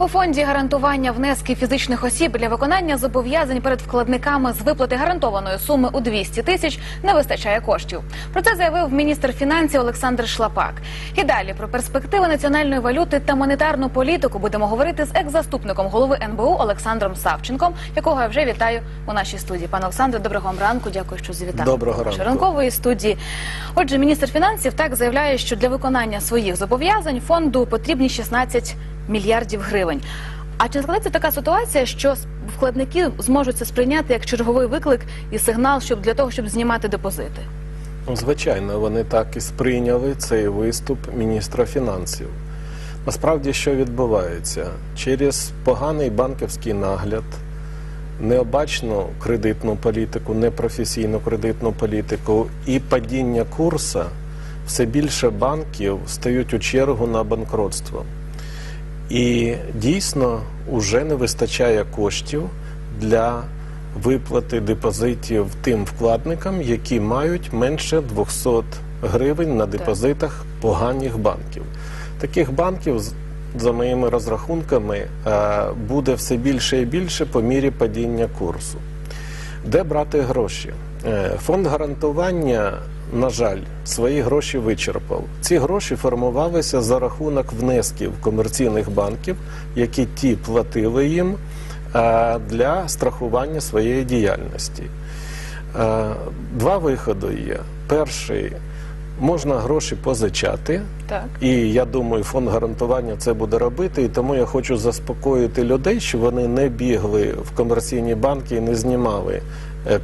У фонді гарантування внесків фізичних осіб для виконання зобов'язань перед вкладниками з виплати гарантованої суми у 200 тисяч не вистачає коштів. Про це заявив міністр фінансів Олександр Шлапак. І далі про перспективи національної валюти та монетарну політику будемо говорити з екс-заступником голови НБУ Олександром Савченком, якого я вже вітаю у нашій студії. Пане Олександре, доброго вам ранку. Дякую, що завітали. Доброго до ранку. ранкової студії. Отже, міністр фінансів так заявляє, що для виконання своїх зобов'язань фонду потрібні 16 мільярдів гривень. А чи складеться така ситуація, що вкладники зможуть це сприйняти як черговий виклик і сигнал, щоб для того, щоб знімати депозити? Ну, Звичайно, вони так і сприйняли цей виступ міністра фінансів. Насправді, що відбувається? Через поганий банківський нагляд, необачну кредитну політику, непрофесійну кредитну політику і падіння курсу, все більше банків стають у чергу на банкротство. І дійсно вже не вистачає коштів для виплати депозитів тим вкладникам, які мають менше 200 гривень на депозитах поганих банків. Таких банків, за моїми розрахунками, е, буде все більше і більше по мірі падіння курсу. Де брати гроші? Е, Фонд гарантування, на жаль, свої гроші вичерпав. Ці гроші формувалися за рахунок внесків комерційних банків, які ті платили їм е, для страхування своєї діяльності. Е, Два виходи є. Перший можна гроші позичати. Так. І я думаю, фонд гарантування це буде робити. І тому я хочу заспокоїти людей, що вони не бігли в комерційні банки і не знімали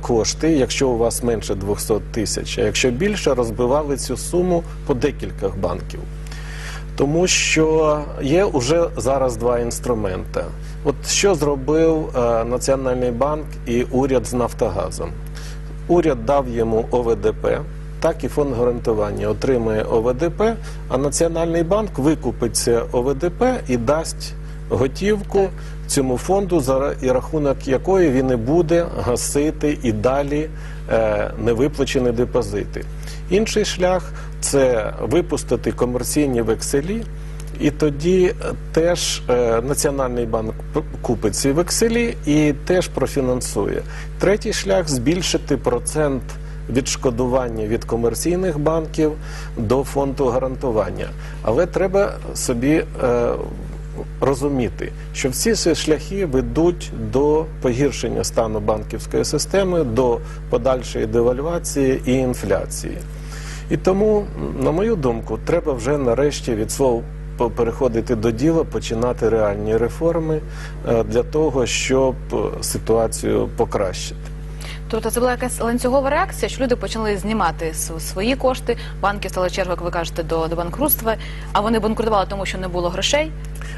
кошти, якщо у вас менше 200 тисяч. А якщо більше, розбивали цю суму по декількох банків. Тому що є вже зараз два інструменти. От що зробив е, Національний банк і уряд з Нафтогазом? Уряд дав йому ОВДП, так і фонд гарантування отримує ОВДП, а Національний банк викупить це ОВДП і дасть готівку цьому фонду, за і рахунок якої він і буде гасити і далі е, невиплачені депозити. Інший шлях це випустити комерційні векселі. І тоді теж е, Національний банк купить ці векселі і теж профінансує. Третій шлях збільшити процент відшкодування від комерційних банків до фонду гарантування. Але треба собі е, розуміти, що всі ці шляхи ведуть до погіршення стану банківської системи, до подальшої девальвації і інфляції. І тому, на мою думку, треба вже нарешті від слов переходити до діла, починати реальні реформи е, для того, щоб е, ситуацію покращити. Тобто це була якась ланцюгова реакція, що люди почали знімати свої кошти. Банки стали чергою, як ви кажете, до, до банкрутства, а вони банкрутували, тому що не було грошей.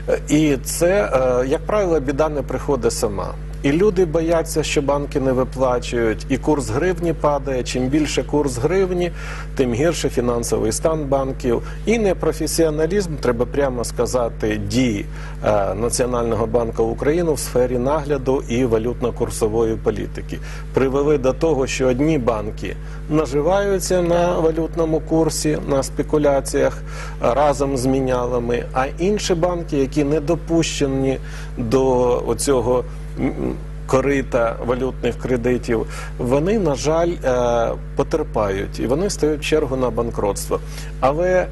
Е, І це, е, як правило, біда не приходить сама. І люди бояться, що банки не виплачують, і курс гривні падає. Чим більше курс гривні, тим гірше фінансовий стан банків. І непрофесіоналізм, треба прямо сказати, дій е, Національного банку України в сфері нагляду і валютно-курсової політики привели до того, що одні банки наживаються на валютному курсі, на спекуляціях разом з мінялами, а інші банки, які не допущені до оцього 嗯嗯。Корита валютних кредитів, вони, на жаль, е, потерпають і вони стають в чергу на банкротство. Але е,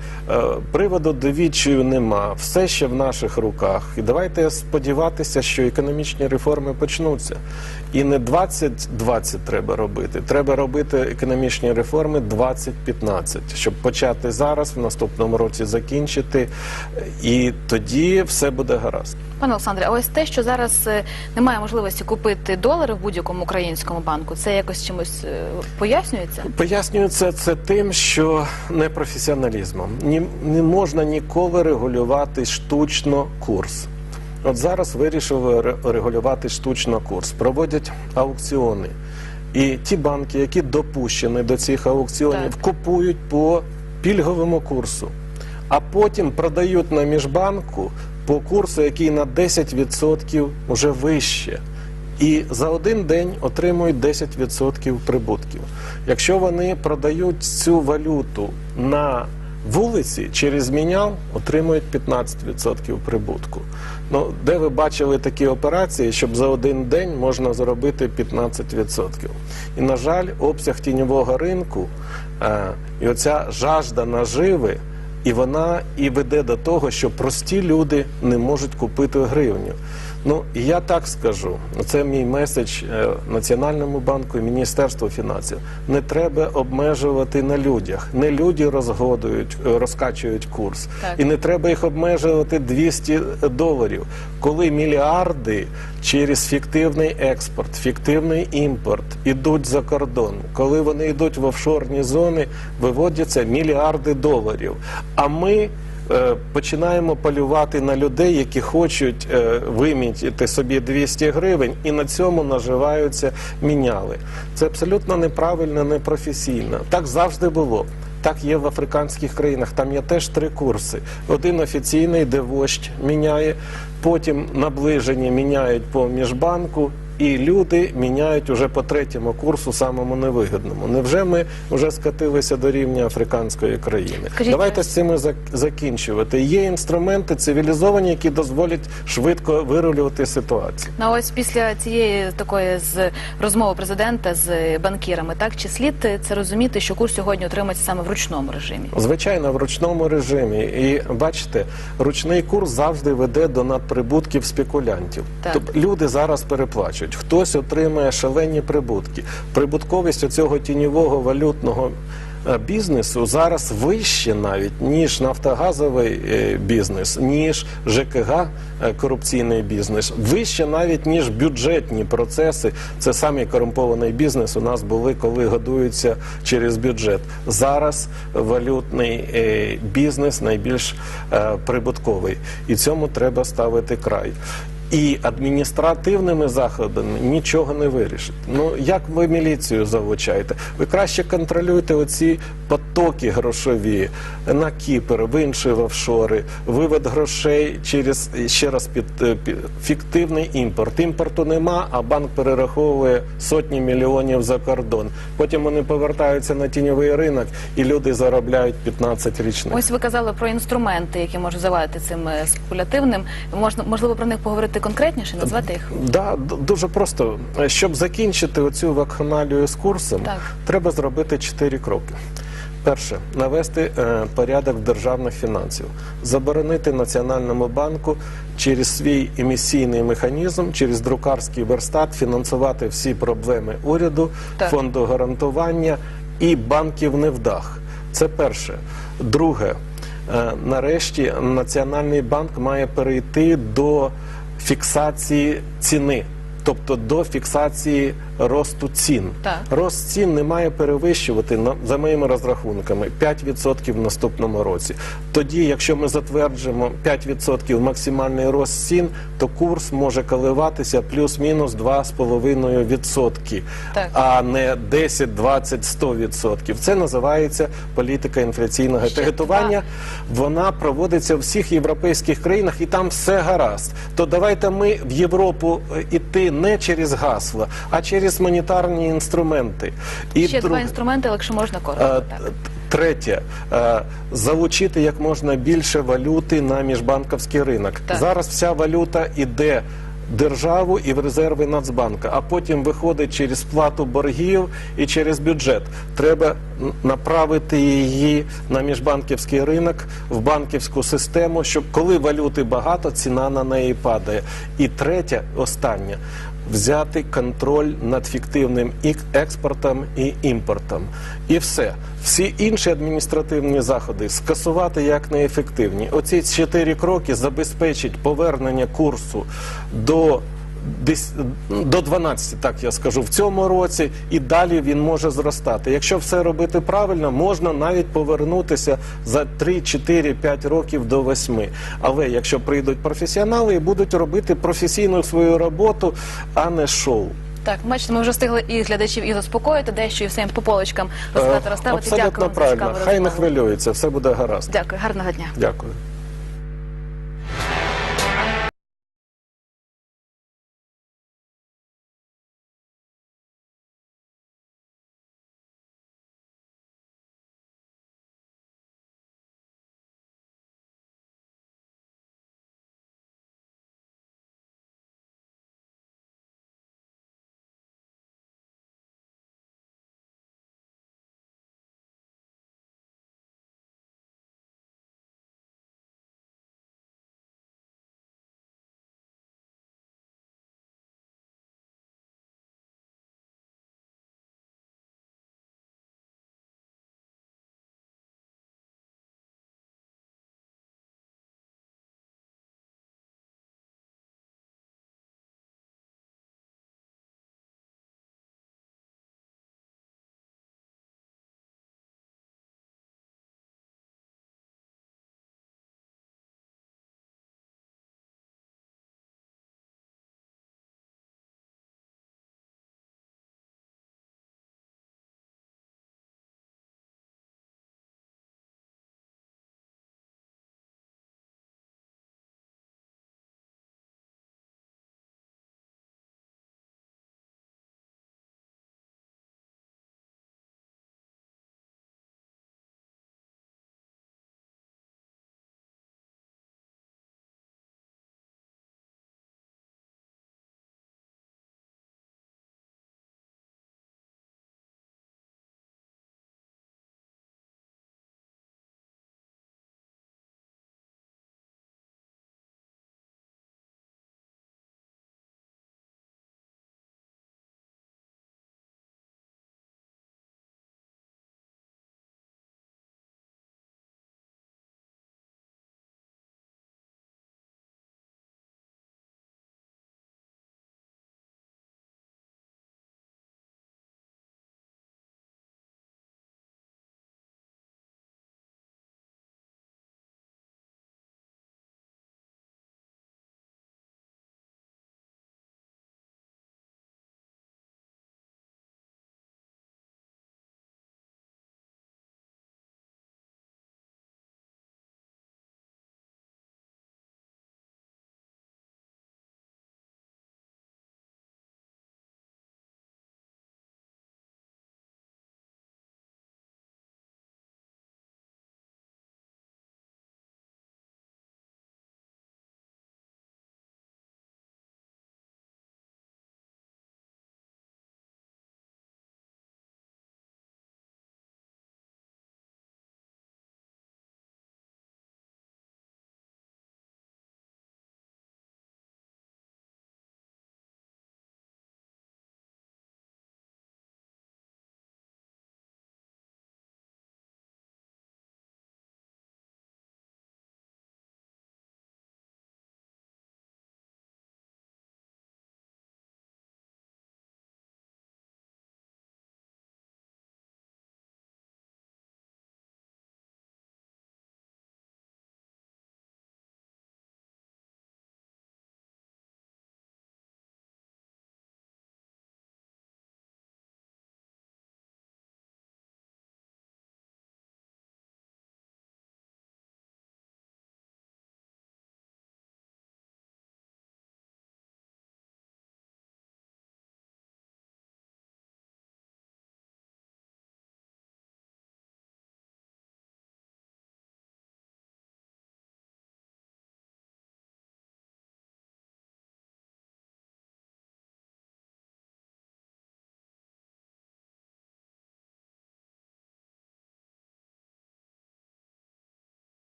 приводу до відчаю нема. Все ще в наших руках. І давайте сподіватися, що економічні реформи почнуться. І не 20-20 треба робити. Треба робити економічні реформи 20-15, щоб почати зараз, в наступному році закінчити, і тоді все буде гаразд. Пане Олександре, а ось те, що зараз е, немає можливості купити долари в будь-якому українському банку, це якось чимось е, пояснюється? Пояснюється це тим, що непрофесіоналізмом Ні, не можна ніколи регулювати штучно курс. От зараз вирішили регулювати штучно курс, проводять аукціони. І ті банки, які допущені до цих аукціонів, Так. купують по пільговому курсу, а потім продають на міжбанку по курсу, який на 10% вже вище. І за один день отримують 10% прибутків. Якщо вони продають цю валюту на вулиці через мінял отримують 15% прибутку. Ну, де ви бачили такі операції, щоб за один день можна зробити 15%? І, на жаль, обсяг тіньового ринку е, і оця жажда наживи, і вона і веде до того, що прості люди не можуть купити гривню. Ну, я так скажу, це мій меседж е, Національному банку і Міністерству фінансів. Не треба обмежувати на людях. Не люди розгодують, е, розкачують курс. Так. І не треба їх обмежувати 200 доларів. Коли мільярди через фіктивний експорт, фіктивний імпорт ідуть за кордон, коли вони йдуть в офшорні зони, виводяться мільярди доларів. А ми е, починаємо полювати на людей, які хочуть е, вимітити собі 200 гривень, і на цьому наживаються міняли. Це абсолютно неправильно, непрофесійно. Так завжди було. Так є в африканських країнах. Там є теж три курси. Один офіційний, де вождь міняє, потім наближені міняють по міжбанку, і люди міняють уже по третьому курсу, самому невигідному. Невже ми вже скатилися до рівня африканської країни? Скажіть, Давайте з цим закінчувати. Є інструменти цивілізовані, які дозволять швидко вирулювати ситуацію. Ну, ось після цієї такої з розмови президента з банкірами, так чи слід це розуміти, що курс сьогодні отримається саме в ручному режимі? Звичайно, в ручному режимі. І бачите, ручний курс завжди веде до надприбутків спекулянтів. Так. Тобто люди зараз переплачують. Хтось отримує шалені прибутки. Прибутковість цього тіньового валютного. е, Бізнесу зараз вище навіть ніж нафтогазовий е, бізнес, ніж ЖКГ е, корупційний бізнес, вище навіть ніж бюджетні процеси. Це самий корумпований бізнес. У нас були, коли годуються через бюджет. Зараз валютний бізнес найбільш прибутковий, і цьому треба ставити край. І адміністративними заходами нічого не вирішить. Ну як ви міліцію залучаєте? Ви краще контролюйте оці потоки грошові на Кіпр, в інші офшори, вивод грошей через ще раз під, е, під фіктивний імпорт. Імпорту нема, а банк перераховує сотні мільйонів за кордон. Потім вони повертаються на тіньовий ринок, і люди заробляють 15 річних. Ось ви казали про інструменти, які можуть завадити цим е, спекулятивним. Можна можливо про них поговорити конкретніше, назвати їх. Да, дуже просто. Щоб закінчити оцю вакханалію з курсом, Так. треба зробити чотири кроки. Перше навести е, порядок державних фінансів, заборонити Національному банку через свій емісійний механізм, через друкарський верстат фінансувати всі проблеми уряду, Так. фонду гарантування і банків невдах. Це перше. Друге, е, нарешті Національний банк має перейти до фіксації ціни, тобто до фіксації росту цін. Так. Рост цін не має перевищувати за моїми розрахунками 5% в наступному році. Тоді, якщо ми затверджуємо 5% максимальний рост цін, то курс може коливатися плюс-мінус 2,5%, Так. а не 10, 20, 100%. Це називається політика інфляційного таргетування. Вона проводиться в всіх європейських країнах, і там все гаразд. То давайте ми в Європу е, іти не через гасла, а через монетарні інструменти. І Ще два інструменти, але якщо можна Е, коротко. Так. Третє, е, залучити як можна більше валюти на міжбанківський ринок. Так. Зараз вся валюта іде державу і в резерви Нацбанка, а потім виходить через сплату боргів і через бюджет. Треба направити її на міжбанківський ринок, в банківську систему, щоб коли валюти багато, ціна на неї падає. І третє, останнє. Взяти контроль над фіктивним ік- експортом і імпортом, і все. Всі інші адміністративні заходи скасувати як неефективні. Оці чотири кроки забезпечать повернення курсу до десь до 12, так я скажу, в цьому році, і далі він може зростати. Якщо все робити правильно, можна навіть повернутися за 3, 4, 5 років до 8. Але якщо прийдуть професіонали і будуть робити професійну свою роботу, а не шоу. Так, бачите, ми вже встигли і глядачів і заспокоїти дещо, і всім по полочкам Е, розставити. Абсолютно Дякую правильно. Хай не хвилюється, все буде гаразд. Дякую, гарного дня. Дякую.